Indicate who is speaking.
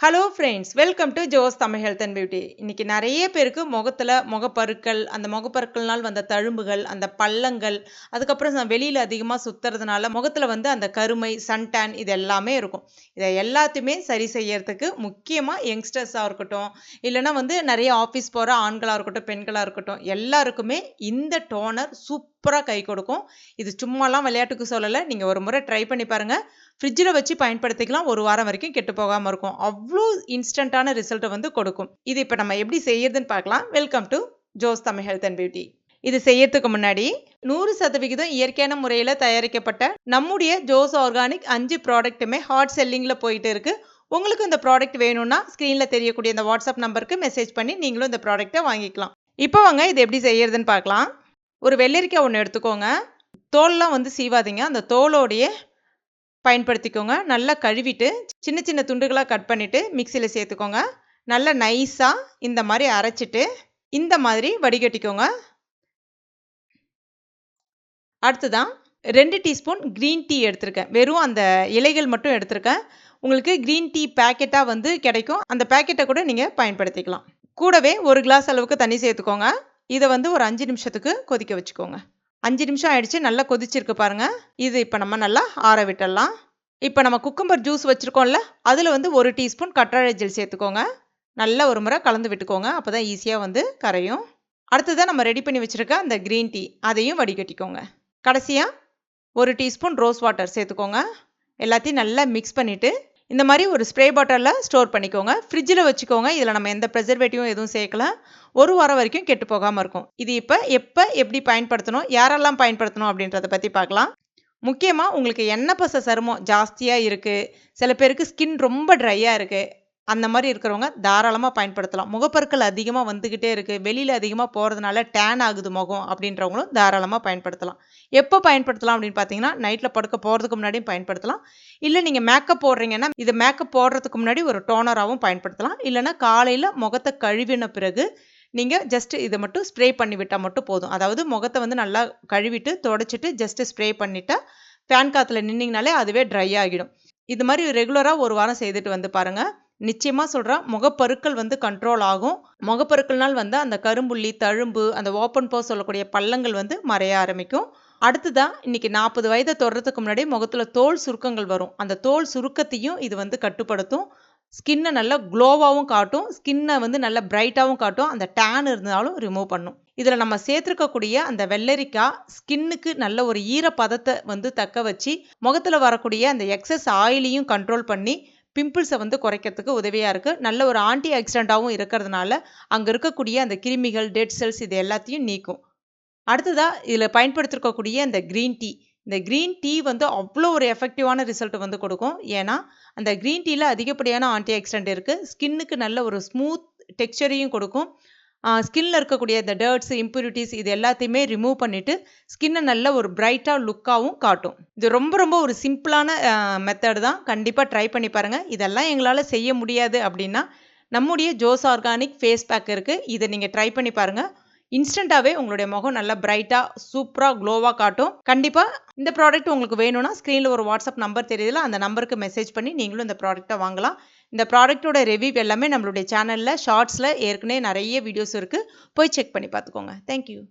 Speaker 1: Hello friends welcome to Jo's Tamil health and beauty இன்றைக்கி நிறைய பேருக்கு முகத்தில் முகப்பருக்கள் அந்த முகப்பருக்கள்னால் வந்த தழும்புகள் அந்த பள்ளங்கள் அதுக்கப்புறம் வெளியில் அதிகமாக சுற்றுறதுனால முகத்தில் வந்து அந்த கருமை சன்டேன் இது எல்லாமே இருக்கும். இதை எல்லாத்தையுமே சரி செய்யறதுக்கு முக்கியமாக யங்ஸ்டர்ஸாக இருக்கட்டும் இல்லைனா வந்து நிறைய ஆஃபீஸ் போகிற ஆண்களாக இருக்கட்டும் பெண்களாக இருக்கட்டும் எல்லாருக்குமே இந்த டோனர் சூப்பராக கை கொடுக்கும். இது சும்மாலாம் விளையாட்டுக்கு சொல்லலை. நீங்கள் ஒரு முறை ட்ரை பண்ணி பாருங்கள் ஃப்ரிட்ஜில் வச்சு பயன்படுத்திக்கலாம். ஒரு வாரம் வரைக்கும் கெட்டு போகாமல் இருக்கும். அவ்வளோ இன்ஸ்டண்ட்டான ரிசல்ட்டை வந்து கொடுக்கும். இது இப்போ நம்ம எப்படி செய்யறதுன்னு பார்க்கலாம். Welcome to Jo's Tamil health and beauty இது செய்யறதுக்கு முன்னாடி நூறு சதவிகிதம் இயற்கையான முறையில் தயாரிக்கப்பட்ட நம்முடைய ஜோஸ் ஆர்கானிக் அஞ்சு ப்ராடக்ட்டுமே ஹாட் செல்லிங்கில் போயிட்டு இருக்கு. உங்களுக்கு இந்த ப்ராடக்ட் வேணும்னா ஸ்க்ரீனில் தெரியக்கூடிய இந்த வாட்ஸ்அப் நம்பருக்கு மெசேஜ் பண்ணி நீங்களும் இந்த ப்ராடக்ட்டை வாங்கிக்கலாம். இப்போ வாங்க இது எப்படி செய்யறதுன்னு பார்க்கலாம். ஒரு வெள்ளரிக்காய் ஒன்று எடுத்துக்கோங்க. தோல்லாம் வந்து சீவாதீங்க. அந்த தோலோடைய பயன்படுத்திக்கோங்க. நல்லா கழுவிட்டு சின்ன சின்ன துண்டுகளாக கட் பண்ணிவிட்டு மிக்சியில் சேர்த்துக்கோங்க. நல்லா நைஸாக இந்த மாதிரி அரைச்சிட்டு இந்த மாதிரி வடிகட்டிக்கோங்க. அடுத்துதான் ரெண்டு டீஸ்பூன் க்ரீன் டீ எடுத்திருக்கேன். வெறும் அந்த இலைகள் மட்டும் எடுத்திருக்கேன். உங்களுக்கு க்ரீன் டீ பேக்கெட்டாக வந்து கிடைக்கும். அந்த பேக்கெட்டை கூட நீங்கள் பயன்படுத்திக்கலாம். கூடவே ஒரு கிளாஸ் அளவுக்கு தண்ணி சேர்த்துக்கோங்க. இதை வந்து ஒரு அஞ்சு நிமிஷத்துக்கு கொதிக்க வச்சுக்கோங்க. அஞ்சு நிமிஷம் ஆயிடுச்சு நல்லா கொதிச்சிருக்கு பாருங்க. இது இப்போ நம்ம நல்லா ஆற விட்டுடலாம். இப்போ நம்ம குக்கம்பர் ஜூஸ் வச்சுருக்கோம்ல அதில் வந்து ஒரு டீஸ்பூன் கற்றாழை ஜெல் சேர்த்துக்கோங்க. நல்லா ஒரு முறை கலந்து விட்டுக்கோங்க அப்போ தான் ஈஸியாக வந்து கரையும். அடுத்ததாக நம்ம ரெடி பண்ணி வச்சுருக்க அந்த க்ரீன் டீ அதையும் வடிகட்டிக்கோங்க. கடைசியாக ஒரு டீஸ்பூன் ரோஸ் வாட்டர் சேர்த்துக்கோங்க. எல்லாத்தையும் நல்லா மிக்ஸ் பண்ணிவிட்டு இந்த மாதிரி ஒரு ஸ்ப்ரே பாட்டிலில் ஸ்டோர் பண்ணிக்கோங்க. ஃப்ரிட்ஜில் வச்சுக்கோங்க. இதில் நம்ம எந்த ப்ரெசர்வேட்டிவும் எதுவும் சேர்க்கல. ஒரு வாரம் வரைக்கும் கெட்டு போகாமல் இருக்கும். இது இப்போ எப்போ எப்படி பயன்படுத்தணும் யாரெல்லாம் பயன்படுத்தணும் அப்படின்றத பற்றி பார்க்கலாம். முக்கியமாக உங்களுக்கு எண்ணெய் பச சருமம் ஜாஸ்தியாக இருக்குது சில பேருக்கு ஸ்கின் ரொம்ப ட்ரையாக இருக்குது அந்த மாதிரி இருக்கிறவங்க தாராளமாக பயன்படுத்தலாம். முகப்பற்கள் அதிகமாக வந்துக்கிட்டே இருக்குது வெளியில் அதிகமாக போகிறதுனால டேன் ஆகுது முகம் அப்படின்றவங்களும் தாராளமாக பயன்படுத்தலாம். எப்போ பயன்படுத்தலாம் அப்படின்னு பார்த்தீங்கன்னா நைட்டில் படுக்க போகிறதுக்கு முன்னாடியும் பயன்படுத்தலாம். இல்லை நீங்கள் மேக்கப் போடுறீங்கன்னா இது மேக்கப் போடுறதுக்கு முன்னாடி ஒரு டோனராகவும் பயன்படுத்தலாம். இல்லைனா காலையில் முகத்தை கழுவின பிறகு நீங்கள் ஜஸ்ட் இதை மட்டும் ஸ்ப்ரே பண்ணி விட்டால் மட்டும் போதும். அதாவது முகத்தை வந்து நல்லா கழுவிட்டு தொடச்சிட்டு ஜஸ்ட்டு ஸ்ப்ரே பண்ணிட்டா ஃபேன் காற்றுல நின்னிங்கனாலே அதுவே ட்ரை ஆகிடும். இது மாதிரி ரெகுலராக ஒரு வாரம் செய்துட்டு வந்து பாருங்கள் நிச்சயமாக சொல்கிறேன் முகப்பருக்கள் வந்து கண்ட்ரோல் ஆகும். முகப்பருக்கள்னால் வந்து அந்த கரும்புள்ளி தழும்பு அந்த ஓப்பன் போ சொல்லக்கூடிய பள்ளங்கள் வந்து மறைய ஆரம்பிக்கும். அடுத்ததான் இன்னைக்கு நாற்பது வயதை தொடரத்துக்கு முன்னாடி முகத்தில் தோல் சுருக்கங்கள் வரும். அந்த தோல் சுருக்கத்தையும் இது வந்து கட்டுப்படுத்தும். ஸ்கின்னை நல்லா க்ளோவாகவும் காட்டும். ஸ்கின்னை வந்து நல்லா பிரைட்டாகவும் காட்டும். அந்த டேன் இருந்தாலும் ரிமூவ் பண்ணும். இதில் நம்ம சேர்த்துருக்கக்கூடிய அந்த வெள்ளரிக்காய் ஸ்கின்னுக்கு நல்ல ஒரு ஈரப்பதத்தை வந்து தக்க வச்சு முகத்தில் வரக்கூடிய அந்த எக்ஸஸ் ஆயிலையும் கண்ட்ரோல் பண்ணி பிம்பிள்ஸை வந்து குறைக்கிறதுக்கு உதவியாக இருக்குது நல்ல ஒரு ஆன்டி ஆக்சிடெண்ட்டாகவும் இருக்கிறதுனால அங்கே இருக்கக்கூடிய அந்த கிருமிகள் டெட் செல்ஸ் இது எல்லாத்தையும் நீக்கும். அடுத்ததாக இதில் பயன்படுத்திருக்கக்கூடிய இந்த க்ரீன் டீ. இந்த க்ரீன் டீ வந்து அவ்வளோ ஒரு எஃபெக்டிவான ரிசல்ட் வந்து கொடுக்கும். ஏன்னா அந்த க்ரீன் டீயில் அதிகப்படியான ஆன்டி ஆக்சிடென்ட் இருக்குது ஸ்கின்னுக்கு நல்ல ஒரு ஸ்மூத் டெக்ஸ்சரையும் கொடுக்கும். ஸ்கின்னில் இருக்கக்கூடிய இந்த டர்ட்ஸ் இம்ப்யூரிட்டிஸ் இது எல்லாத்தையுமே ரிமூவ் பண்ணிவிட்டு ஸ்கின்னை நல்ல ஒரு பிரைட்டாக லுக்காகவும் காட்டும். இது ரொம்ப ரொம்ப ஒரு சிம்பிளான மெத்தடு தான். கண்டிப்பாக ட்ரை பண்ணி பாருங்கள் இதெல்லாம் எங்களால் செய்ய முடியாது அப்படின்னா நம்முடைய ஜோஸ் ஆர்கானிக் ஃபேஸ் பேக் இருக்குது இதை நீங்கள் ட்ரை பண்ணி பாருங்கள் இன்ஸ்டண்ட்டாகவே உங்களுடைய முகம் நல்லா பிரைட்டாக சூப்பராக க்ளோவாக காட்டும். கண்டிப்பாக இந்த ப்ராடக்ட் உங்களுக்கு வேணும்னா ஸ்க்ரீனில் ஒரு வாட்ஸ்அப் நம்பர் தெரியுதுல அந்த நம்பருக்கு மெசேஜ் பண்ணி நீங்களும் இந்த ப்ராடக்ட்டை வாங்கலாம். இந்த ப்ராடக்ட்டோட ரிவ்யூ எல்லாமே நம்மளுடைய சேனலில் ஷார்ட்ஸில் ஏற்கனவே நிறைய வீடியோஸ் இருக்குது போய் செக் பண்ணி பார்த்துக்கோங்க. தேங்க்யூ